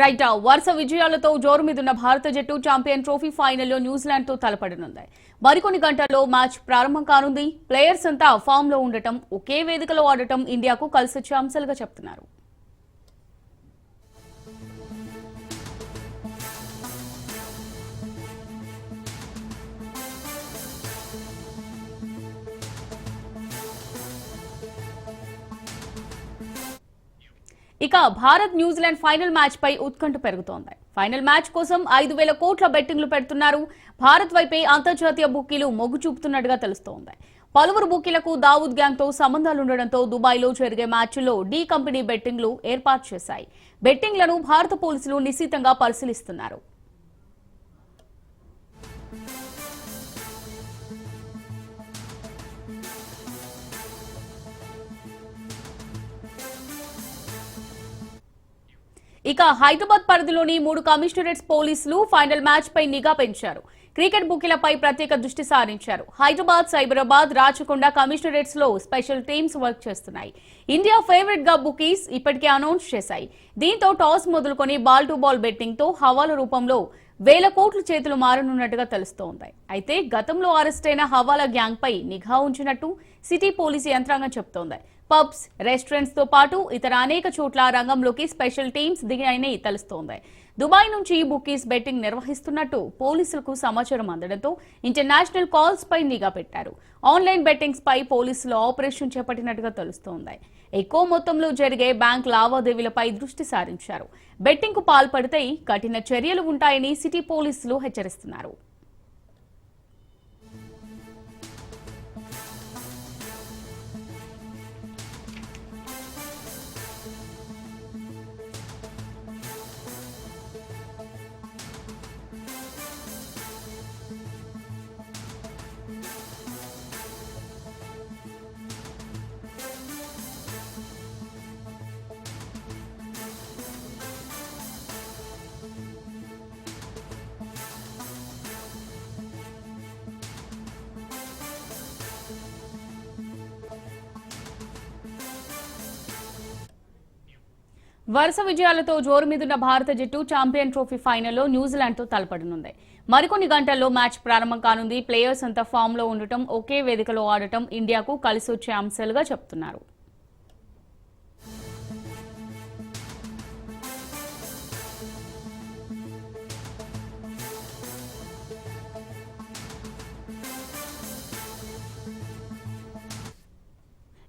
Right వరుస విజయాలతో జోరు మీదున్న భారత జట్టు ఛాంపియన్ ట్రోఫీ ఫైనల్లో న్యూజిలాండ్తో తలపడనుంది. మరికొన్ని గంటల్లో మ్యాచ్ ప్రారంభం కానుంది. ప్లేయర్స్ అంతా ఫామ్లో ఉండటం ఒకే వేదికలో ఆడటం ఇండియాకు కలిసొచ్చే అంశాలుగా చెప్తున్నారు. ఇక Bharat New Zealand final match పై ఉత్కంఠ పెరుగుతోంది. ఫైనల్ మ్యాచ్ కోసం ఐదు వేల కోట్ల బెట్టింగ్లు పెడుతున్నారు. భారత్ వైపే అంతర్జాతీయ బుక్కీలు మొగ్గు చూపుతున్నట్టుగా తెలుస్తోంది. పలువురు బుక్కీలకు దావూద్ గ్యాంగ్తో సంబంధాలుండడంతో దుబాయ్లో జరిగే మ్యాచ్లో డి కంపెనీ బెట్టింగ్లు ఏర్పాటు చేశాయి. బెట్టింగ్లను భారత పోలీసులు నిశితంగా పరిశీలిస్తున్నారు. ఇక హైదరాబాద్ పరిధిలోని మూడు కమిషనరేట్స్ పోలీసులు ఫైనల్ మ్యాచ్ పై నిఘా పెంచారు. క్రికెట్ బుకీలపై ప్రత్యేక దృష్టి సారించారు. హైదరాబాద్ సైబరాబాద్ రాచకొండ కమిషనరేట్స్లో స్పెషల్ టీమ్స్ వర్క్ చేస్తున్నాయి. ఇండియా ఫేవరెట్గా బుకీస్ ఇప్పటికే అనౌన్స్ చేశాయి. దీంతో టాస్ మొదలుకొని బాల్ టు బాల్ బెట్టింగ్తో హవాల రూపంలో వేల కోట్ల చేతులు మారనున్నట్టుగా తెలుస్తోంది. అయితే గతంలో అరెస్ట్ అయిన హవాలా గ్యాంగ్ పై నిఘా ఉంచినట్టు సిటీ పోలీసు యంత్రాంగం చెప్తోంది. పబ్స్ రెస్టారెంట్స్తో పాటు ఇతర అనేక చోట్ల రంగంలోకి స్పెషల్ టీమ్స్ దిగాయని తెలుస్తోంది. దుబాయ్ నుంచి బుకీస్ బెట్టింగ్ నిర్వహిస్తున్నట్టు పోలీసులకు సమాచారం అందడంతో ఇంటర్నేషనల్ కాల్స్ పై నిఘా పెట్టారు. ఆన్లైన్ బెట్టింగ్స్ పై పోలీసులు ఆపరేషన్ చేపట్టినట్టుగా తెలుస్తోంది. ఎక్కువ మొత్తంలో జరిగే బ్యాంక్ లావాదేవీలపై దృష్టి సారించారు. బెట్టింగ్కు పాల్పడితే కఠిన చర్యలు ఉంటాయని సిటీ పోలీసులు హెచ్చరిస్తున్నారు. వరుస విజయాలతో జోరు మీదున్న భారత జట్టు ఛాంపియన్ ట్రోఫీ ఫైనల్లో న్యూజిలాండ్తో తలపడనుంది. మరికొన్ని గంటల్లో మ్యాచ్ ప్రారంభం కానుంది. ప్లేయర్స్ అంతా ఫామ్లో ఉండటం ఒకే వేదికలో ఆడటం ఇండియాకు కలిసొచ్చే అంశాలుగా చెప్తున్నారు.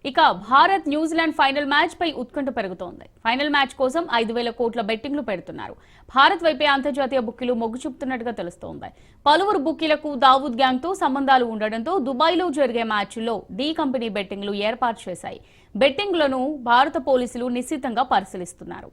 ఇక Bharat New Zealand final match పై ఉత్కంఠ పెరుగుతోంది. ఫైనల్ మ్యాచ్ కోసం ఐదు వేల కోట్ల బెట్టింగ్లు పెడుతున్నారు. భారత్ వైపే అంతర్జాతీయ బుక్కీలు మొగ్గు చూపుతున్నట్టుగా తెలుస్తోంది. పలువురు బుక్కీలకు దావూద్ గ్యాంగ్తో సంబంధాలు ఉండడంతో దుబాయ్లో జరిగే మ్యాచ్లో డి కంపెనీ బెట్టింగ్లు ఏర్పాటు చేశాయి. బెట్టింగ్లను భారత పోలీసులు నిశ్చితంగా పరిశీలిస్తున్నారు.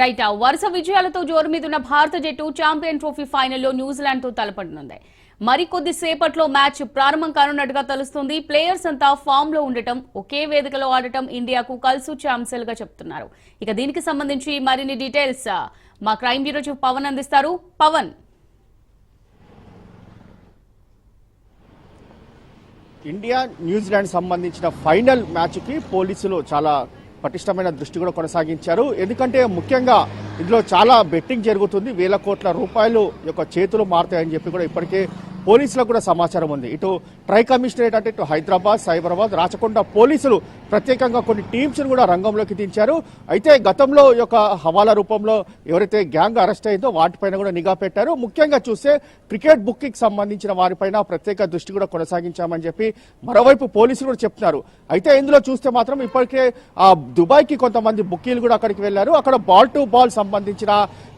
రైట్ వరుస విజయాలతో జోరు మీదున్న భారత జట్టు ఛాంపియన్ ట్రోఫీ ఫైనల్లో న్యూజిలాండ్తో తలపడనుంది మరికొద్ది సేపట్లో మ్యాచ్ ప్రారంభం కానున్నట్టుగా తెలుస్తుంది. ప్లేయర్స్ అంతా ఫామ్లో ఉండటం ఒకే వేదికలో ఆడటం ఇండియాకు కలిసొచ్చే అంశాలుగా చెప్తున్నారు. ఇక దీనికి సంబంధించి మరిన్ని డీటెయిల్స్ మా క్రైమ్ బ్యూరో చీఫ్ పవన్ అందిస్తారు. పవన్. ఇండియా న్యూజిలాండ్ సంబంధించిన ఫైనల్ మ్యాచ్కి పోలీసులు చాలా పటిష్టమైన దృష్టి కూడా కొనసాగించారు. ఎందుకంటే ముఖ్యంగా ఇందులో చాలా బెట్టింగ్ జరుగుతుంది. వేల కోట్ల రూపాయలు యొక్క చేతులు మారుతాయని చెప్పి కూడా ఇప్పటికే పోలీసులకు కూడా సమాచారం ఉంది. ఇటు ట్రై కమిషనరేట్ అంటే ఇటు హైదరాబాద్ సైబరాబాద్ రాచకొండ పోలీసులు ప్రత్యేకంగా కొన్ని టీమ్స్ను కూడా రంగంలోకి దించారు. అయితే గతంలో ఈ యొక్క హవాలా రూపంలో ఎవరైతే గ్యాంగ్ అరెస్ట్ అయిందో వాటిపైన కూడా నిఘా పెట్టారు. ముఖ్యంగా చూస్తే క్రికెట్ బుక్కింగ్ సంబంధించిన వారిపైన ప్రత్యేక దృష్టి కూడా కొనసాగించామని చెప్పి మరోవైపు పోలీసులు కూడా చెప్తున్నారు. అయితే ఇందులో చూస్తే మాత్రం ఇప్పటికే ఆ దుబాయ్కి కొంతమంది బుక్కీలు కూడా అక్కడికి వెళ్ళారు అక్కడ బాల్ టు బాల్ సంబంధించిన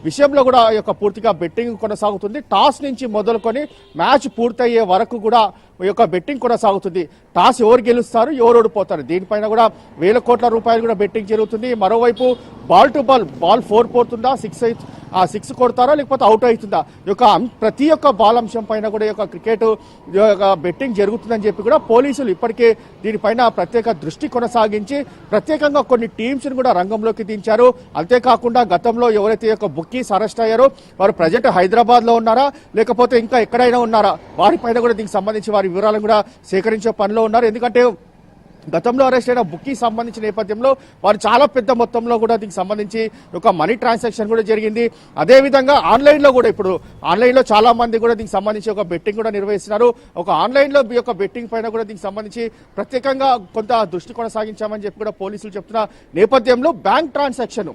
విషయంలో కూడా ఈ యొక్క పూర్తిగా బెట్టింగ్ కొనసాగుతుంది. టాస్ నుంచి మొదలుకొని మ్యాచ్ పూర్తయ్యే వరకు కూడా యొక్క బెట్టింగ్ కొనసాగుతుంది. టాస్ ఎవరు గెలుస్తారు ఎవరు ఓడిపోతారు? దీనిపైన కూడా వేల కోట్ల రూపాయలు కూడా బెట్టింగ్ జరుగుతుంది. మరోవైపు ball to ball ball four పోతుందా సిక్స్ ఆ సిక్స్ కొడతారా లేకపోతే అవుట్ అవుతుందా? ఈ యొక్క ప్రతి ఒక్క బాల్ అంశం పైన కూడా ఈ యొక్క క్రికెట్ యొక్క బెట్టింగ్ జరుగుతుందని చెప్పి కూడా పోలీసులు ఇప్పటికే దీనిపైన ప్రత్యేక దృష్టి కొనసాగించి ప్రత్యేకంగా కొన్ని టీమ్స్ని కూడా రంగంలోకి దించారు. అంతేకాకుండా గతంలో ఎవరైతే యొక్క బుక్కీస్ అరెస్ట్ అయ్యారో వారు ప్రజెంట్ హైదరాబాద్లో ఉన్నారా లేకపోతే ఇంకా ఎక్కడైనా ఉన్నారా? వారిపైన కూడా దీనికి సంబంధించి వారి వివరాలను కూడా సేకరించే పనిలో ఉన్నారు. ఎందుకంటే గతంలో అరెస్ట్ అయిన బుక్కి సంబంధించిన నేపథ్యంలో వారు చాలా పెద్ద మొత్తంలో కూడా దీనికి సంబంధించి ఒక మనీ ట్రాన్సాక్షన్ కూడా జరిగింది. అదేవిధంగా ఆన్లైన్లో కూడా ఇప్పుడు ఆన్లైన్లో చాలా మంది కూడా దీనికి సంబంధించి ఒక బెట్టింగ్ కూడా నిర్వహిస్తున్నారు. ఒక ఆన్లైన్లో ఈ యొక్క బెట్టింగ్ పైన కూడా దీనికి సంబంధించి ప్రత్యేకంగా కొంత దృష్టి కొనసాగించామని చెప్పి కూడా పోలీసులు చెప్తున్న నేపథ్యంలో బ్యాంక్ ట్రాన్సాక్షన్.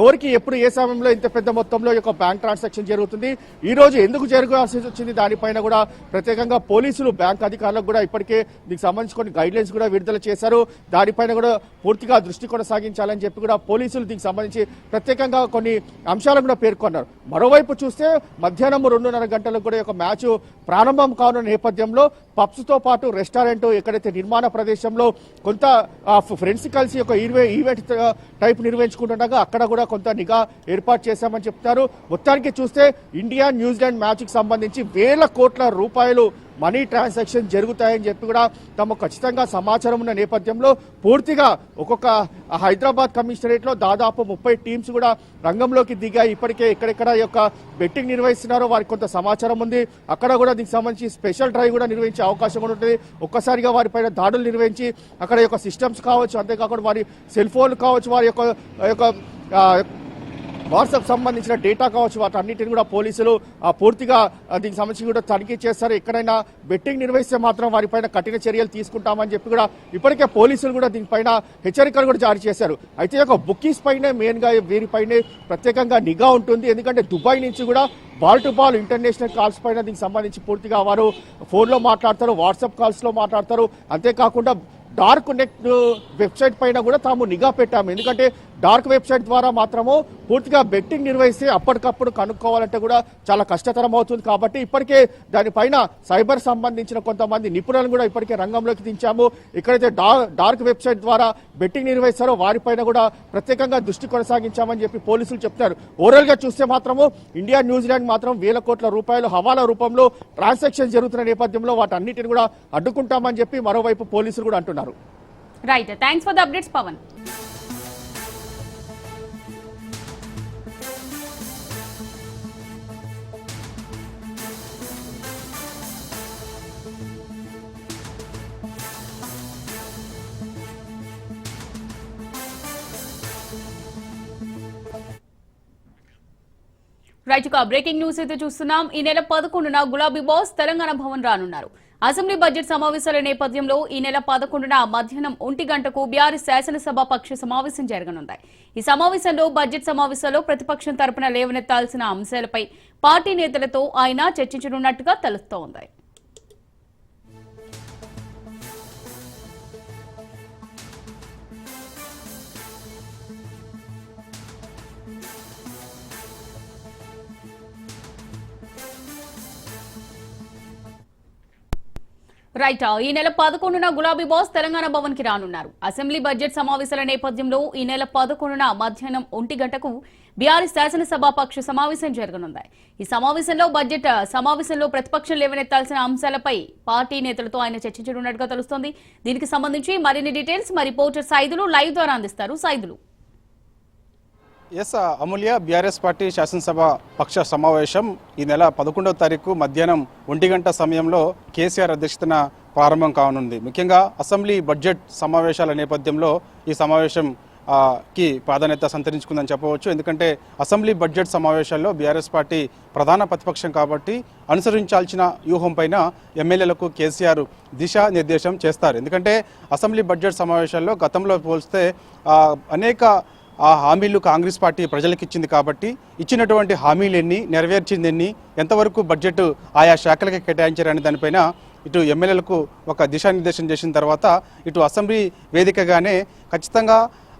ఎవరికి ఎప్పుడు ఏ సమయంలో ఇంత పెద్ద మొత్తంలో ఈ యొక్క బ్యాంక్ ట్రాన్సాక్షన్ జరుగుతుంది? ఈ రోజు ఎందుకు జరగాల్సి వచ్చింది? దానిపైన కూడా ప్రత్యేకంగా పోలీసులు బ్యాంక్ అధికారులకు కూడా ఇప్పటికే దీనికి సంబంధించి కొన్ని గైడ్ లైన్స్ కూడా విడుదల చేశారు. దానిపైన కూడా పూర్తిగా దృష్టి కొనసాగించాలని చెప్పి కూడా పోలీసులు దీనికి సంబంధించి ప్రత్యేకంగా కొన్ని అంశాలను కూడా పేర్కొన్నారు. మరోవైపు చూస్తే మధ్యాహ్నం రెండున్నర గంటలకు కూడా ఒక మ్యాచ్ ప్రారంభం కానున్న నేపథ్యంలో పబ్స్తో పాటు రెస్టారెంట్ ఎక్కడైతే నిర్మాణ ప్రదేశంలో కొంత ఫ్రెండ్స్ కలిసి ఒక ఈవెంట్ టైప్ నిర్వహించుకుంటుండగా అక్కడ కూడా కొంత నిఘా ఏర్పాటు చేశామని చెప్తారు. మొత్తానికి చూస్తే ఇండియా న్యూజిలాండ్ మ్యాచ్కి సంబంధించి వేల కోట్ల రూపాయలు మనీ ట్రాన్సాక్షన్ జరుగుతాయని చెప్పి కూడా తమకు ఖచ్చితంగా సమాచారం ఉన్న నేపథ్యంలో పూర్తిగా ఒక్కొక్క హైదరాబాద్ కమిషనరేట్లో దాదాపు ముప్పై టీమ్స్ కూడా రంగంలోకి దిగాయి. ఇప్పటికే ఎక్కడెక్కడ ఈ యొక్క బెట్టింగ్ నిర్వహిస్తున్నారో వారికి కొంత సమాచారం ఉంది. అక్కడ కూడా దీనికి సంబంధించి స్పెషల్ డ్రైవ్ కూడా నిర్వహించే అవకాశం కూడా ఉంటుంది. ఒక్కసారిగా వారిపైన దాడులు నిర్వహించి అక్కడ యొక్క సిస్టమ్స్ కావచ్చు అంతేకాకుండా వారి సెల్ ఫోన్లు కావచ్చు వారి యొక్క యొక్క వాట్సాప్ సంబంధించిన డేటా కావచ్చు అన్నింటిని కూడా పోలీసులు పూర్తిగా దీనికి సంబంధించి కూడా తనిఖీ చేస్తారు. ఎక్కడైనా బెట్టింగ్ నిర్వహిస్తే మాత్రం వారిపైన కఠిన చర్యలు తీసుకుంటామని చెప్పి కూడా ఇప్పటికే పోలీసులు కూడా దీనిపైన హెచ్చరికలు కూడా జారీ చేశారు. అయితే ఒక యొక్క పైనే మెయిన్గా వీరిపైనే ప్రత్యేకంగా నిఘా ఉంటుంది. ఎందుకంటే దుబాయ్ నుంచి కూడా ball to ball international calls పైన దీనికి సంబంధించి పూర్తిగా వారు ఫోన్లో మాట్లాడతారు వాట్సాప్ కాల్స్లో మాట్లాడతారు. అంతేకాకుండా డార్క్ నెట్ వెబ్సైట్ పైన కూడా తాము నిఘా పెట్టాము. ఎందుకంటే డార్క్ వెబ్సైట్ ద్వారా మాత్రము పూర్తిగా బెట్టింగ్ నిర్వహిస్తే అప్పటికప్పుడు కనుక్కోవాలంటే కూడా చాలా కష్టతరం అవుతుంది కాబట్టి ఇప్పటికే దానిపైన సైబర్ సంబంధించిన కొంతమంది నిపుణులను కూడా ఇప్పటికే రంగంలోకి దించాము. ఎక్కడైతే డార్క్ వెబ్సైట్ ద్వారా బెట్టింగ్ నిర్వహిస్తారో వారిపైన కూడా ప్రత్యేకంగా దృష్టి కొనసాగించామని చెప్పి పోలీసులు చెప్తారు ఓవరాల్గా చూస్తే మాత్రము ఇండియా న్యూజిలాండ్ మాత్రం వేల కోట్ల రూపాయలు హవాలా రూపంలో ట్రాన్సాక్షన్ జరుగుతున్న నేపథ్యంలో వాటన్నిటిని కూడా అడ్డుకుంటామని చెప్పి మరోవైపు పోలీసులు కూడా అంటున్నారు. Right. Thanks for the updates Pavan. Right ఇక బ్రేకింగ్ న్యూస్ అయితే చూస్తున్నాం. ఈ నెల పదకొండున గులాబీ బాస్ తెలంగాణ భవన్ రానున్నారు. అసెంబ్లీ బడ్జెట్ సమావేశాల నేపథ్యంలో ఈ నెల పదకొండున మధ్యాహ్నం ఒంటి గంటకు బీఆర్ఎస్ శాసనసభ పక్ష సమావేశం జరగనుంది. ఈ సమావేశంలో బడ్జెట్ సమావేశంలో ప్రతిపక్షం తరపున లేవనెత్తాల్సిన అంశాలపై పార్టీ నేతలతో ఆయన చర్చించనున్నట్టుగా తెలుస్తోంది. రైట్ ఈ నెల పదకొండున గులాబీ బాస్ తెలంగాణ భవన్కి రానున్నారు. అసెంబ్లీ బడ్జెట్ సమావేశాల నేపథ్యంలో ఈ నెల పదకొండున మధ్యాహ్నం ఒంటి గంటకు బీఆర్ఎస్ శాసనసభ పక్ష సమావేశం జరగనుంది. ఈ సమావేశంలో బడ్జెట్ సమావేశంలో ప్రతిపక్షం లేవనెత్తాల్సిన అంశాలపై పార్టీ నేతలతో ఆయన చర్చించనున్నట్టుగా తెలుస్తోంది. దీనికి సంబంధించి మరిన్ని డీటెయిల్స్ మరి పోర్టర్ సైదులు లైవ్ ద్వారా అందిస్తారు. Saidulu. Yes Amulya BRS party శాసనసభ పక్ష సమావేశం ఈ నెల పదకొండవ తారీఖు మధ్యాహ్నం ఒంటి గంట సమయంలో కేసీఆర్ అధ్యక్షతన ప్రారంభం కానుంది. ముఖ్యంగా అసెంబ్లీ బడ్జెట్ సమావేశాల నేపథ్యంలో ఈ సమావేశం కి ప్రాధాన్యత సంతరించుకుందని చెప్పవచ్చు. ఎందుకంటే అసెంబ్లీ బడ్జెట్ సమావేశాల్లో బీఆర్ఎస్ పార్టీ ప్రధాన ప్రతిపక్షం కాబట్టి అనుసరించాల్సిన వ్యూహం పైన ఎమ్మెల్యేలకు కేసీఆర్ దిశానిర్దేశం చేస్తారు. ఎందుకంటే అసెంబ్లీ బడ్జెట్ సమావేశాల్లో గతంలో పోలిస్తే అనేక ఆ హామీలు కాంగ్రెస్ పార్టీ ప్రజలకు ఇచ్చింది కాబట్టి ఇచ్చినటువంటి హామీలు ఎన్ని నెరవేర్చింది ఎన్ని ఎంతవరకు బడ్జెట్ ఆయా శాఖలకి కేటాయించారనే దానిపైన ఇటు ఎమ్మెల్యేలకు ఒక దిశానిర్దేశం చేసిన తర్వాత ఇటు అసెంబ్లీ వేదికగానే ఖచ్చితంగా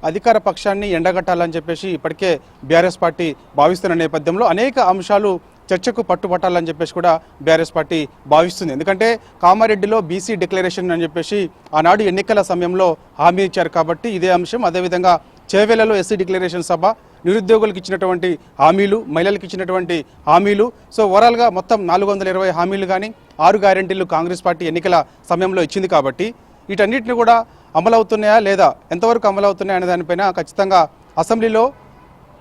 అధికార పక్షాన్ని ఎండగట్టాలని చెప్పేసి ఇప్పటికే బీఆర్ఎస్ పార్టీ భావిస్తున్న నేపథ్యంలో అనేక అంశాలు చర్చకు పట్టుబట్టాలని చెప్పేసి కూడా బీఆర్ఎస్ పార్టీ భావిస్తుంది. ఎందుకంటే కామారెడ్డిలో బీసీ డిక్లరేషన్ అని చెప్పేసి ఆనాడు ఎన్నికల సమయంలో హామీ ఇచ్చారు కాబట్టి ఇదే అంశం. అదేవిధంగా చేవేలలో ఎస్సీ డిక్లరేషన్ సభ నిరుద్యోగులకు ఇచ్చినటువంటి హామీలు మహిళలకు ఇచ్చినటువంటి హామీలు. సో ఓవరాల్గా మొత్తం నాలుగు వందల ఇరవై హామీలు కానీ ఆరు గ్యారెంటీలు కాంగ్రెస్ పార్టీ ఎన్నికల సమయంలో ఇచ్చింది కాబట్టి వీటన్నిటిని కూడా అమలవుతున్నాయా లేదా ఎంతవరకు అమలవుతున్నాయా అనే దానిపైన ఖచ్చితంగా అసెంబ్లీలో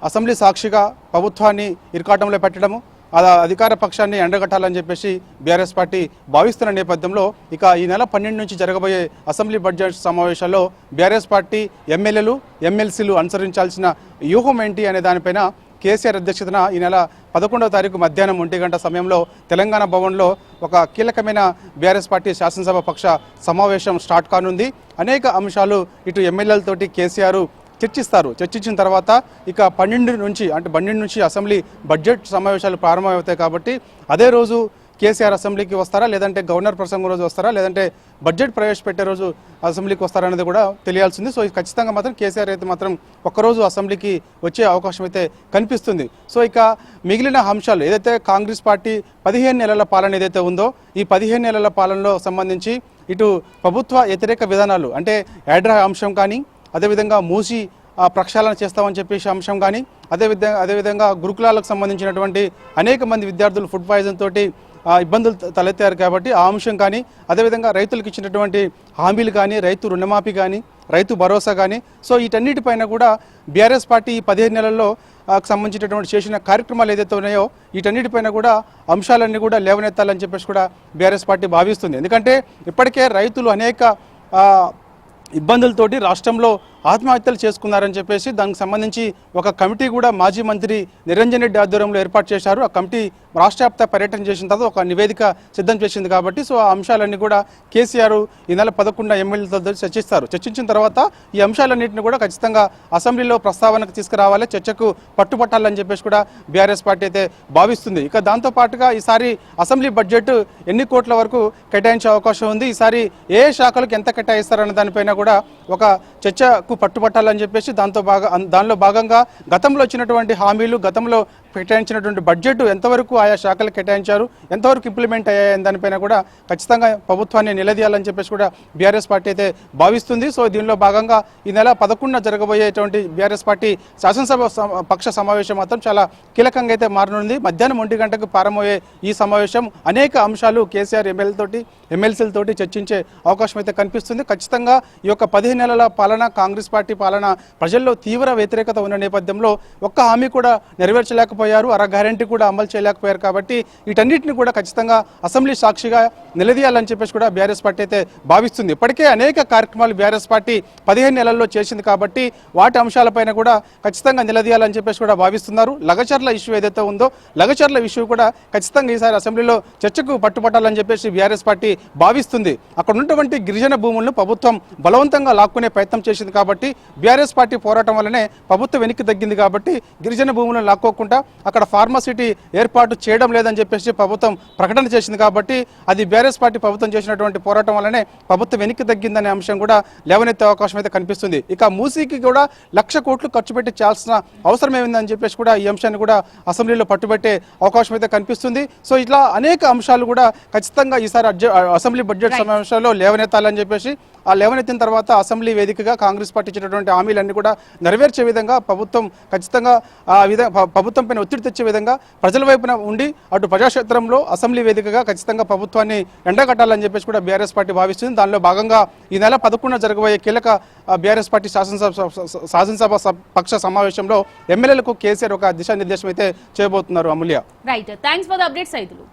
అసెంబ్లీ సాక్షిగా ప్రభుత్వాన్ని ఇరకాటంలో పెట్టడము అధికార పక్షాన్ని ఎండగట్టాలని చెప్పేసి బీఆర్ఎస్ పార్టీ భావిస్తున్న నేపథ్యంలో ఇక ఈ నెల పన్నెండు నుంచి జరగబోయే అసెంబ్లీ బడ్జెట్ సమావేశాల్లో బీఆర్ఎస్ పార్టీ ఎమ్మెల్యేలు ఎమ్మెల్సీలు అనుసరించాల్సిన వ్యూహం ఏంటి అనే దానిపైన కేసీఆర్ అధ్యక్షతన ఈ నెల పదకొండవ తారీఖు మధ్యాహ్నం ఒంటి గంట సమయంలో తెలంగాణ భవన్లో ఒక కీలకమైన బీఆర్ఎస్ పార్టీ శాసనసభ పక్ష సమావేశం స్టార్ట్ కానుంది. అనేక అంశాలు ఇటు ఎమ్మెల్యేలతోటి కేసీఆర్ చర్చిస్తారు. చర్చించిన తర్వాత ఇక పన్నెండు నుంచి అంటే పన్నెండు నుంచి అసెంబ్లీ బడ్జెట్ సమావేశాలు ప్రారంభమవుతాయి కాబట్టి అదే రోజు కేసీఆర్ అసెంబ్లీకి వస్తారా? లేదంటే గవర్నర్ ప్రసంగం రోజు వస్తారా? లేదంటే బడ్జెట్ ప్రవేశపెట్టే రోజు అసెంబ్లీకి వస్తారా అనేది కూడా తెలియాల్సింది. సో ఖచ్చితంగా మాత్రం కేసీఆర్ అయితే మాత్రం ఒక్కరోజు అసెంబ్లీకి వచ్చే అవకాశం అయితే కనిపిస్తుంది. సో ఇక మిగిలిన అంశాలు ఏదైతే కాంగ్రెస్ పార్టీ పదిహేను నెలల పాలన ఏదైతే ఉందో ఈ పదిహేను నెలల పాలనలో సంబంధించి ఇటు ప్రభుత్వ వ్యతిరేక విధానాలు అంటే యాడ్రా అంశం కానీ అదేవిధంగా మూసి ఆ, ప్రక్షాళన చేస్తామని చెప్పేసి అంశం కానీ అదేవిధంగా అదేవిధంగా గురుకులాలకు సంబంధించినటువంటి అనేక మంది విద్యార్థులు ఫుడ్ పాయిజన్ తోటి ఇబ్బందులు తలెత్తారు కాబట్టి ఆ అంశం కానీ అదేవిధంగా రైతులకు ఇచ్చినటువంటి హామీలు కానీ రైతు రుణమాఫీ కానీ రైతు భరోసా కానీ సో వీటన్నిటిపైన కూడా బీఆర్ఎస్ పార్టీ ఈ పదిహేను నెలల్లో సంబంధించినటువంటి చేసిన కార్యక్రమాలు ఏదైతే ఉన్నాయో వీటన్నిటిపైన కూడా అంశాలన్నీ కూడా లేవనెత్తాలని చెప్పేసి కూడా బీఆర్ఎస్ పార్టీ భావిస్తుంది. ఎందుకంటే ఇప్పటికే రైతులు అనేక ఇబ్బందులతోటి రాష్ట్రంలో ఆత్మహత్యలు చేసుకున్నారని చెప్పేసి దానికి సంబంధించి ఒక కమిటీ కూడా మాజీ మంత్రి నిరంజన్ రెడ్డి ఆధ్వర్యంలో ఏర్పాటు చేశారు. ఆ కమిటీ రాష్ట్ర వ్యాప్త పర్యటన చేసిన తర్వాత ఒక నివేదిక సిద్ధం చేసింది కాబట్టి సో ఆ అంశాలన్నీ కూడా కేసీఆర్ ఈ నెల పదకొండు ఎమ్మెల్యేలతో చర్చిస్తారు. చర్చించిన తర్వాత ఈ అంశాలన్నింటిని కూడా ఖచ్చితంగా అసెంబ్లీలో ప్రస్తావనకు తీసుకురావాలి. చర్చకు పట్టుపట్టాలని చెప్పేసి కూడా బీఆర్ఎస్ పార్టీ అయితే భావిస్తుంది. ఇక దాంతో పాటుగా ఈసారి అసెంబ్లీ బడ్జెట్ ఎన్ని కోట్ల వరకు కేటాయించే అవకాశం ఉంది? ఈసారి ఏ శాఖలకు ఎంత కేటాయిస్తారన్న దానిపైన కూడా ఒక చర్చకు పట్టుబట్టాలని చెప్పేసి దాంతో బాగా దానిలో భాగంగా గతంలో వచ్చినటువంటి హామీలు గతంలో కేటాయించినటువంటి బడ్జెట్ ఎంతవరకు ఆయా శాఖలు కేటాయించారు ఎంతవరకు ఇంప్లిమెంట్ అయ్యాయని దానిపైన కూడా ఖచ్చితంగా ప్రభుత్వాన్ని నిలదీయాలని చెప్పేసి కూడా బీఆర్ఎస్ పార్టీ అయితే భావిస్తుంది. సో దీనిలో భాగంగా ఈ నెల పదకొండున జరగబోయేటువంటి బీఆర్ఎస్ పార్టీ శాసనసభ పక్ష సమావేశం మాత్రం చాలా కీలకంగా అయితే మారనుంది. మధ్యాహ్నం ఒంటి గంటకు ప్రారంభమయ్యే ఈ సమావేశం అనేక అంశాలు కేసీఆర్ ఎమ్మెల్యేలతోటి ఎమ్మెల్సీలతోటి చర్చించే అవకాశం అయితే కనిపిస్తుంది. ఖచ్చితంగా ఈ యొక్క పదిహేను నెలల పాలన కాంగ్రెస్ పార్టీ పాలన ప్రజల్లో తీవ్ర వ్యతిరేకత ఉన్న నేపథ్యంలో ఒక్క హామీ కూడా చేయలేకపోయారు. అర గ్యారంటీ కూడా అమలు చేయలేకపోయారు కాబట్టి వీటన్నిటిని కూడా ఖచ్చితంగా అసెంబ్లీ సాక్షిగా నిలదీయాలని చెప్పేసి కూడా బీఆర్ఎస్ పార్టీ అయితే భావిస్తుంది. ఇప్పటికే అనేక కార్యక్రమాలు బీఆర్ఎస్ పార్టీ పదిహేను నెలల్లో చేసింది కాబట్టి వాటి అంశాలపైన కూడా ఖచ్చితంగా నిలదీయాలని చెప్పేసి కూడా భావిస్తున్నారు. లగచర్ల ఇష్యూ ఏదైతే ఉందో లగచర్ల ఇష్యూ కూడా ఖచ్చితంగా ఈసారి అసెంబ్లీలో చర్చకు పట్టుపట్టాలని చెప్పేసి బీఆర్ఎస్ పార్టీ భావిస్తుంది. అక్కడ ఉన్నటువంటి గిరిజన భూములను ప్రభుత్వం బలవంతంగా లాక్కునే ప్రయత్నం చేసింది కాబట్టి బీఆర్ఎస్ పార్టీ పోరాటం వల్లనే ప్రభుత్వం వెనక్కి తగ్గింది కాబట్టి గిరిజన భూములను లాక్కోకుండా అక్కడ ఫార్మసిటీ ఏర్పాటు చేయడం లేదని చెప్పేసి ప్రభుత్వం ప్రకటన చేసింది కాబట్టి అది బీఆర్ఎస్ పార్టీ ప్రభుత్వం చేసినటువంటి పోరాటం వల్లనే ప్రభుత్వం వెనక్కి తగ్గిందనే అంశం కూడా లేవనెత్తే అవకాశం అయితే కనిపిస్తుంది. ఇక మూసీకి కూడా లక్ష కోట్లు ఖర్చు పెట్టి చేయాల్సిన అవసరం ఏమిందని చెప్పేసి కూడా ఈ అంశాన్ని కూడా అసెంబ్లీలో పట్టుబట్టే అవకాశం అయితే కనిపిస్తుంది. సో ఇట్లా అనేక అంశాలు కూడా ఖచ్చితంగా ఈసారి అసెంబ్లీ బడ్జెట్ సమావేశంలో లేవనెత్తాలని చెప్పేసి ఆ లేవనెత్తిన తర్వాత అసెంబ్లీ వేదికగా కాంగ్రెస్ పార్టీ ఇచ్చినటువంటి హామీలన్నీ కూడా నెరవేర్చే విధంగా ప్రభుత్వం ఖచ్చితంగా ఆ విధంగా ప్రభుత్వం పైన ఒత్తిడి తెచ్చే విధంగా ప్రజల వైపున ఉండి అటు ప్రజాక్షేత్రంలో అసెంబ్లీ వేదికగా ఖచ్చితంగా ప్రభుత్వాన్ని ఎండగట్టాలని చెప్పేసి కూడా బీఆర్ఎస్ పార్టీ భావిస్తుంది. దానిలో భాగంగా ఈ నెల పదకొండున జరగబోయే కీలక బీఆర్ఎస్ పార్టీ శాసనసభ శాసనసభ పక్ష సమావేశంలో ఎమ్మెల్యేలకు కేసీఆర్ ఒక దిశానిర్దేశం అయితే చేయబోతున్నారు Amulya. Right. Thanks for the updates రైతులు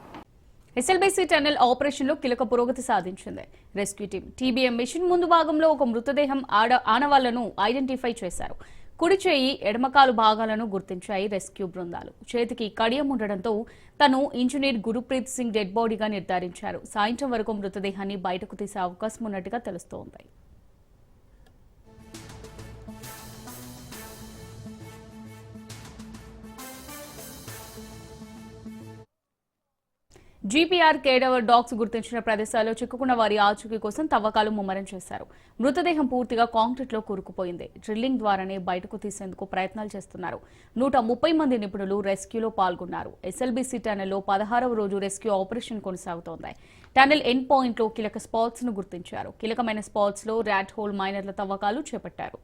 ఎస్ఎల్బీసీ టన్నెల్ ఆపరేషన్లో కీలక పురోగతి సాధించింది. రెస్క్యూ టీం టీబీఎం మిషన్ ముందు భాగంలో ఒక మృతదేహం ఆడ ఆనవాళ్ళను ఐడెంటిఫై చేశారు. కుడి చేయి ఎడమకాలు భాగాలను గుర్తించాయి రెస్క్యూ బృందాలు. చేతికి కడియం ఉండడంతో తను ఇంజనీర్ గురుప్రీత్ సింగ్ డెడ్ బాడీగా నిర్ధారించారు. సాయంత్రం వరకు మృతదేహాన్ని బయటకు తీసే అవకాశం ఉన్నట్టుగా తెలుస్తోంది. జీపీఆర్ కేడవర్ డాగ్స్ గుర్తించిన ప్రదేశాల్లో చిక్కుకున్న వారి ఆచూకీ కోసం తవ్వకాలు ముమ్మరం చేశారు. మృతదేహం పూర్తిగా కాంక్రీట్లో కూరుకుపోయింది. డ్రిల్లింగ్ ద్వారానే బయటకు తీసేందుకు ప్రయత్నాలు చేస్తున్నారు. నూట ముప్పై మంది నిపుణులు రెస్క్యూలో పాల్గొన్నారు. ఎస్ఎల్బీసీ టనెల్లో పదహారవ రోజు రెస్క్యూ ఆపరేషన్ కొనసాగుతోంది. టనెల్ ఎండ్ పాయింట్లో కీలక స్పాట్స్ను గుర్తించారు. కీలకమైన స్పాట్స్లో ర్యాట్ హోల్ మైనర్ల తవ్వకాలు చేపట్టారు.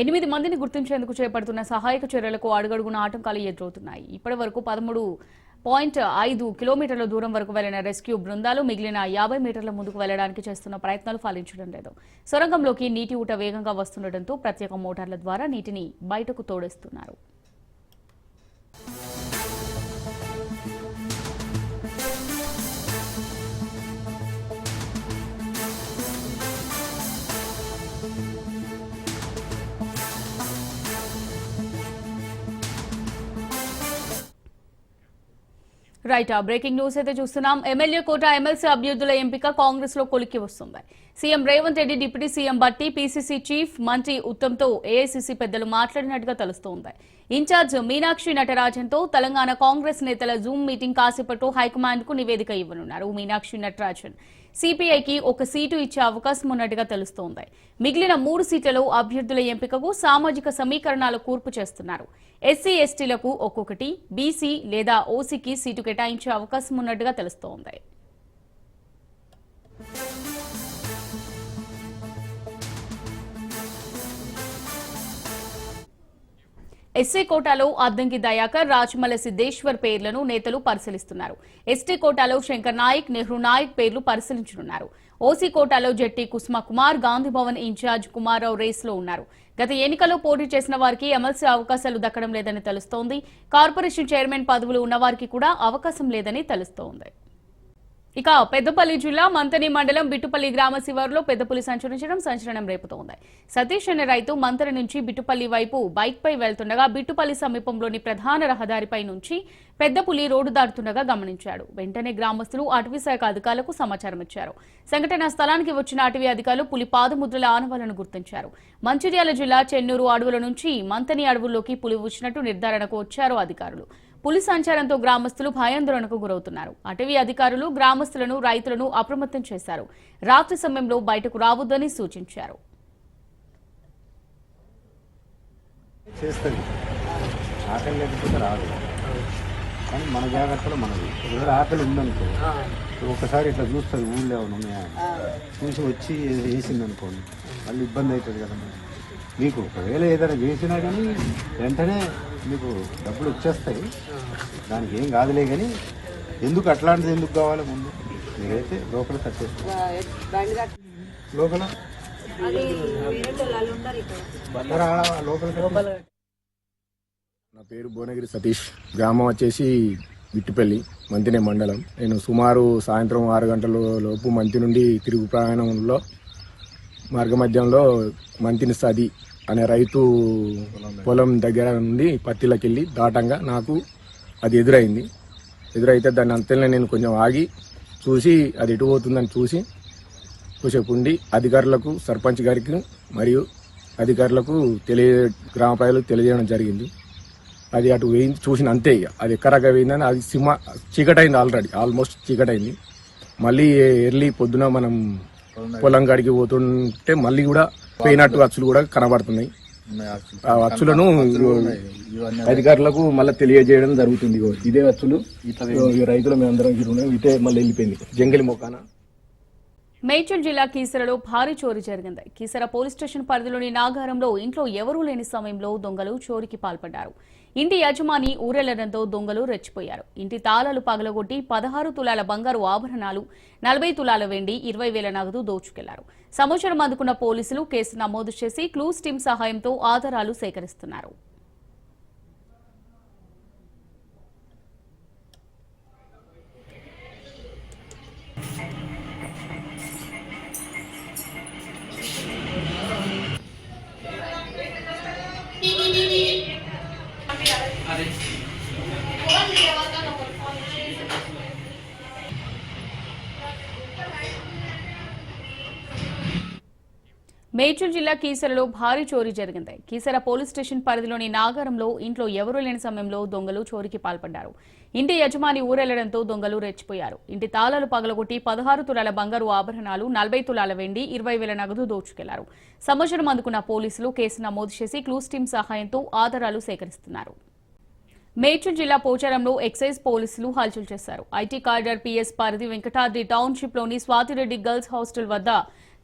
ఎనిమిది మందిని గుర్తించేందుకు చేపడుతున్న సహాయక చర్యలకు అడుగడుగున ఆటంకాలు ఎదురవుతున్నాయి. ఇప్పటి వరకు పదమూడు పాయింట్ ఐదు కిలోమీటర్ల దూరం వరకు వెళ్ళిన రెస్క్యూ బృందాలు మిగిలిన యాభై మీటర్ల ముందుకు వెళ్ళడానికి చేస్తున్న ప్రయత్నాలు ఫలించడం లేదు. సొరంగంలోకి నీటి ఊట వేగంగా వస్తుండటంతో ప్రత్యేక మోటార్ల ద్వారా నీటిని బయటకు తోడేస్తున్నారు. రైట్ బ్రేకింగ్ న్యూస్ అయితే చూస్తున్నాం. ఎమ్మెల్యే కోట ఎమ్మెల్సీ అభ్యర్థుల ఎంపిక కాంగ్రెస్లో కొలికి వస్తుంది. CM Revanth Reddy deputy CM Bhatti PCC chief మంత్రి ఉత్తమ్తో ఏఐసీసీ పెద్దలు మాట్లాడినట్టుగా తెలుస్తోంది. ఇన్ఛార్జ్ మీనాక్షి నటరాజన్తో తెలంగాణ కాంగ్రెస్ నేతల జూమ్ మీటింగ్ కాసేపట్లో హైకమాండ్కు నివేదిక ఇవ్వనున్నారు మీనాక్షి నటరాజన్. సిపిఐకి ఒక సీటు ఇచ్చే అవకాశం ఉన్నట్టుగా తెలుస్తోంది. మిగిలిన మూడు సీట్లలో అభ్యర్థుల ఎంపికకు సామాజిక సమీకరణాల కూర్పు చేస్తున్నారు. ఎస్సీ ఎస్టీలకు ఒక్కొక్కటి బీసీ లేదా ఓసీకి సీటు కేటాయించే అవకాశం ఉన్నట్టుగా తెలుస్తోంది. ఎస్సీ కోటాలో అద్దంకి దయాకర్ రాజమల సిద్దేశ్వర్ పేర్లను నేతలు పరిశీలిస్తున్నారు. ఎస్టీ కోటాలో శంకర్ నాయక్ నెహ్రూ నాయక్ పేర్లు పరిశీలించనున్నారు. ఓసీ కోటాలో జట్టి కుస్మా కుమార్ గాంధీ భవన్ ఇన్ఛార్జ్ కుమారావు రేస్లో ఉన్నారు. గత ఎన్నికల్లో పోటీ చేసిన వారికి ఎమ్మెల్సీ అవకాశాలు దక్కడం లేదని తెలుస్తోంది. కార్పొరేషన్ చైర్మన్ పదవులు ఉన్నవారికి కూడా అవకాశం లేదని తెలుస్తోంది. ఇక పెద్దపల్లి జిల్లా మంతని మండలం బిట్టుపల్లి గ్రామ శివారులో పెద్దపులి సంచరించడం సంచలనం రేపుతోంది. సతీష్ అనే రైతు మంతని నుంచి బిట్టుపల్లి వైపు బైక్ పై వెళ్తుండగా బిట్టుపల్లి సమీపంలోని ప్రధాన రహదారిపై నుంచి పెద్దపులి రోడ్డు దాటుతుండగా గమనించాడు. వెంటనే గ్రామస్తులు అటవీ శాఖ అధికారులకు సమాచారం ఇచ్చారు. సంఘటనా స్థలానికి వచ్చిన అటవీ అధికారులు పులి పాదముద్రల ఆనవాలను గుర్తించారు. మంచిర్యాల జిల్లా చెన్నూరు అడవుల నుంచి మంతని అడవుల్లోకి పులి వచ్చినట్టు నిర్ధారణకు వచ్చారు అధికారులు. పులి సంచారంతో గ్రామస్తులు భయాందోళనకు గురవుతున్నారు. అటవీ అధికారులు గ్రామస్తులను రైతులను అప్రమత్తం చేశారు. రాత్రి సమయంలో బయటకు రావద్దని సూచించారు. ఆకలి లేకపోతే రాదు. కానీ మన జాగ్రత్తలో మనది. ఒకవేళ ఆకలి ఉందనుకో ఒకసారి ఇట్లా చూస్తుంది ఊళ్ళో ఏమైనా ఉన్నాయా చూసి వచ్చి వేసింది అనుకోండి మళ్ళీ ఇబ్బంది అవుతుంది కదా మరి. మీకు ఒకవేళ ఏదైనా చేసినా కానీ వెంటనే మీకు డబ్బులు వచ్చేస్తాయి. దానికి ఏం కాదులే కానీ ఎందుకు అట్లాంటిది ఎందుకు కావాలి ముందు? మీరైతే లోపల కట్టేస్తారు లోపల. నా పేరు భువనగిరి సతీష్. గ్రామం వచ్చేసి విట్టిపల్లి మంతినే మండలం. నేను సుమారు సాయంత్రం ఆరు గంటల లోపు మంతి నుండి తిరుగు ప్రయాణంలో మార్గమధ్యంలో మంతిని సది అనే రైతు పొలం దగ్గర నుండి పత్తిలోకి వెళ్ళి దాటంగా నాకు అది ఎదురైంది. ఎదురైతే దాన్ని అంతలో నేను కొంచెం ఆగి చూసి అది ఎటు పోతుందని చూసి కొద్దిసేపు ఉండి అధికారులకు సర్పంచ్ గారికి మరియు అధికారులకు తెలియ గ్రామ ప్రజలకు తెలియజేయడం జరిగింది. అది అటు వేయించి చూసిన అంతే ఇక. అది ఎక్కడగా వేయిందని అది సింహ చీకటైంది ఆల్రెడీ ఆల్మోస్ట్ చీకటైంది. మళ్ళీ ఎర్లీ పొద్దున మనం పొలం కాడికి పోతుంటే మళ్ళీ కూడా పోయినట్టు అచ్చులు కూడా కనబడుతున్నాయి. ఆ అచ్చులను అధికారులకు మళ్ళీ తెలియజేయడం జరుగుతుంది ఇదే అచ్చులు రైతులు మేమందరం ఇటే మళ్ళీ వెళ్ళిపోయింది. జంగిలి మొక్కన? మేడ్చల్ జిల్లా కీసరలో భారీ చోరీ జరిగింది. కీసర పోలీస్ స్టేషన్ పరిధిలోని నాగారంలో ఇంట్లో ఎవరూ లేని సమయంలో దొంగలు చోరీకి పాల్పడ్డారు. ఇంటి యజమాని ఊరెళ్ళడంతో దొంగలు రెచ్చిపోయారు. ఇంటి తాళాలు పగలగొట్టి పదహారు తులాల బంగారు ఆభరణాలు నలభై తులాల వెండి ఇరవై వేల నగదు దోచుకెళ్ళారు. సమాచారం అందుకున్న పోలీసులు కేసు నమోదు చేసి క్లూస్ టీం సహాయంతో ఆధారాలు సేకరిస్తున్నారు. మేడ్చల్ జిల్లా కీసరలో భారీ చోరీ జరిగింది. కీసర పోలీస్ స్టేషన్ పరిధిలోని నాగారంలో ఇంట్లో ఎవరూ లేని సమయంలో దొంగలు చోరీకి పాల్పడ్డారు. ఇంటి యజమాని ఊరెళ్ళడంతో దొంగలు రెచ్చిపోయారు. ఇంటి తాళాలు పగలగొట్టి పదహారు తులాల బంగారు ఆభరణాలు నలభై తులాల వెండి ఇరవై వేల నగదు దోచుకెళ్ళారు. సమాచారం అందుకున్న పోలీసులు కేసు నమోదు చేసి క్లూస్ టీం సహాయంతో ఆధారాలు సేకరిస్తున్నారు. మేడ్చల్ జిల్లా పోచారంలో ఎక్సైజ్ పోలీసులు హల్చల్ చేశారు. ఐటీ కార్డర్ పిఎస్ పరిధి వెంకటాద్రి టౌన్షిప్లోని స్వాతిరెడ్డి గర్ల్స్ హాస్టల్ వద్ద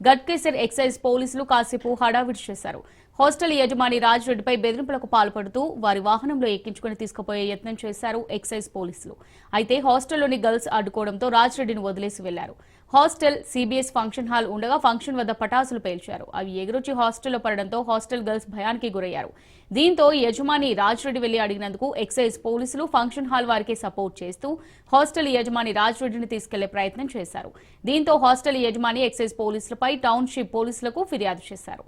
గట్కేసర్ ఎక్సైజ్ పోలీసులు కాసేపు హడావిడి చేశారు. హాస్టల్ యజమాని రాజ్రెడ్డిపై బెదిరింపులకు పాల్పడుతూ వారి వాహనంలో ఎక్కించుకుని తీసుకుపోయే యత్నం చేశారు ఎక్సైజ్ పోలీసులు. అయితే హాస్టల్లోని గర్ల్స్ అడ్డుకోవడంతో రాజ్రెడ్డిని వదిలేసి వెళ్ళారు. హాస్టల్ సిబిఎస్ ఫంక్షన్ హాల్ ఉండగా ఫంక్షన్ వద్ద పటాసులు పేల్చారు. అవి ఎగురొచ్చి హాస్టల్లో పడడంతో హాస్టల్ గర్ల్స్ భయానికి గురయ్యారు. దీంతో యజమాని రాజ్రెడ్డి వెళ్ళి అడిగినందుకు ఎక్సైజ్ పోలీసులు ఫంక్షన్ హాల్ వారికి సపోర్ట్ చేస్తూ హాస్టల్ యజమాని రాజ్రెడ్డిని తీసుకెళ్ళే ప్రయత్నం చేశారు. దీంతో హాస్టల్ యజమాని ఎక్సైజ్ పోలీసులపై టౌన్షిప్ పోలీసులకు ఫిర్యాదు చేశారు.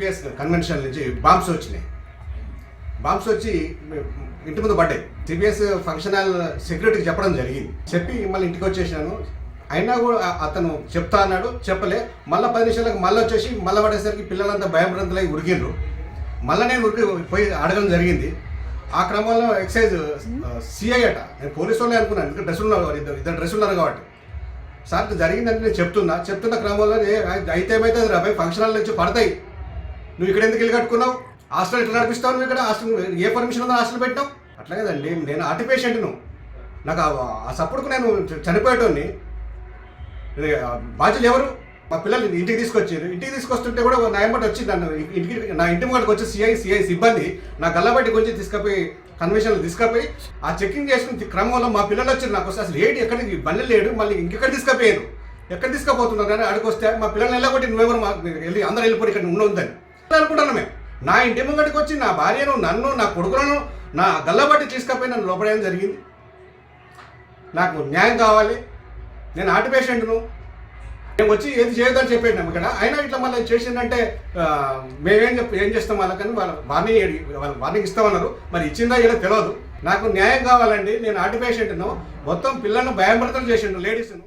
టీపీఎస్ కన్వెన్షన్ నుంచి బాంబ్స్ వచ్చినాయి. బాంబ్స్ వచ్చి ఇంటి ముందు పడ్డాయి. టీపీఎస్ ఫంక్షన్ హాల్ సెక్యూరిటీకి చెప్పడం జరిగింది. చెప్పి మళ్ళీ ఇంటికి వచ్చేసాను అయినా కూడా అతను చెప్తా అన్నాడు చెప్పలే. మళ్ళీ పది నిమిషాలకు మళ్ళీ వచ్చేసి మళ్ళీ పడేసరికి పిల్లలంతా భయభ్రంతులై ఉరికిండ్రు. మళ్ళీ నేను ఉరికి పోయి అడగడం జరిగింది. ఆ క్రమంలో ఎక్సైజ్ సిఐ అట. నేను పోలీసు వాళ్ళే అనుకున్నాను. ఇంకా డ్రెస్సులు ఉన్నారు ఇద్దరు ఇద్దరు డ్రెస్సులు ఉన్నారు కాబట్టి. సార్ ఇది జరిగిందని నేను చెప్తున్నా. చెప్తున్న క్రమంలో అయితే ఏమైతే రాబాయి ఫంక్షన్ హాల్ నుంచి పడతాయి. నువ్వు ఇక్కడ ఎందుకు ఇల్లు కట్టుకున్నావు? హాస్టల్ ఎట్లా నడిపిస్తావు నువ్వు ఇక్కడ? హాస్టల్ ఏ పర్మిషన్ ఉందో హాస్టల్ పెట్టావు? అట్లా కదండి నేను ఆర్టి పేషెంట్ను నాకు ఆ- సపోర్ట్కు నేను చనిపోయేటోని బాధ్యులు ఎవరు? మా పిల్లలు ఇంటికి తీసుకొచ్చారు. ఇంటికి తీసుకొస్తుంటే కూడా నా ఎంబటి వచ్చి నన్ను ఇంటికి నా ఇంటి ముంగడికి వచ్చి సిఐ సిఐ సిబ్బంది నా గల్లబట్టి కొంచెం తీసుకపోయి కన్వెన్షన్లు తీసుకపోయి ఆ చెకింగ్ చేసుకుని క్రమంలో మా పిల్లలు వచ్చి నాకు. వస్తే అసలు ఏంటి ఎక్కడికి? బండి లేడు. మళ్ళీ ఇంకెక్కడ తీసుకుపోయారు? ఎక్కడ తీసుకపోతున్నారు? కానీ అడిగి వస్తే మా పిల్లల్ని వెళ్ళగొట్టి నువ్వెవరు మా వెళ్ళి అందరూ వెళ్ళిపోయి ఇక్కడ ఉందని అనుకుంటున్నాను మేము నా ఇంటి ముంగటికి వచ్చి నా భార్యను నన్ను నా కొడుకులను నా గల్లబట్టి తీసుకుపోయి నన్ను లోపడేయడం జరిగింది. నాకు న్యాయం కావాలి. నేను హార్ట్ పేషెంట్ను. మేము వచ్చి ఏది చేయొద్దని చెప్పాను ఇక్కడ. అయినా ఇట్లా మళ్ళీ చేసిందంటే మేమేం చెప్ ఏం చేస్తాం వాళ్ళకని వాళ్ళ వార్నింగ్ వాళ్ళ వార్నింగ్ ఇస్తామన్నారు. మరి ఇచ్చిందా ఏదో తెలియదు నాకు న్యాయం కావాలండి. నేను హార్ట్ పేషెంట్ను. మొత్తం పిల్లలను భయభ్రతలు చేసిండు లేడీస్ను.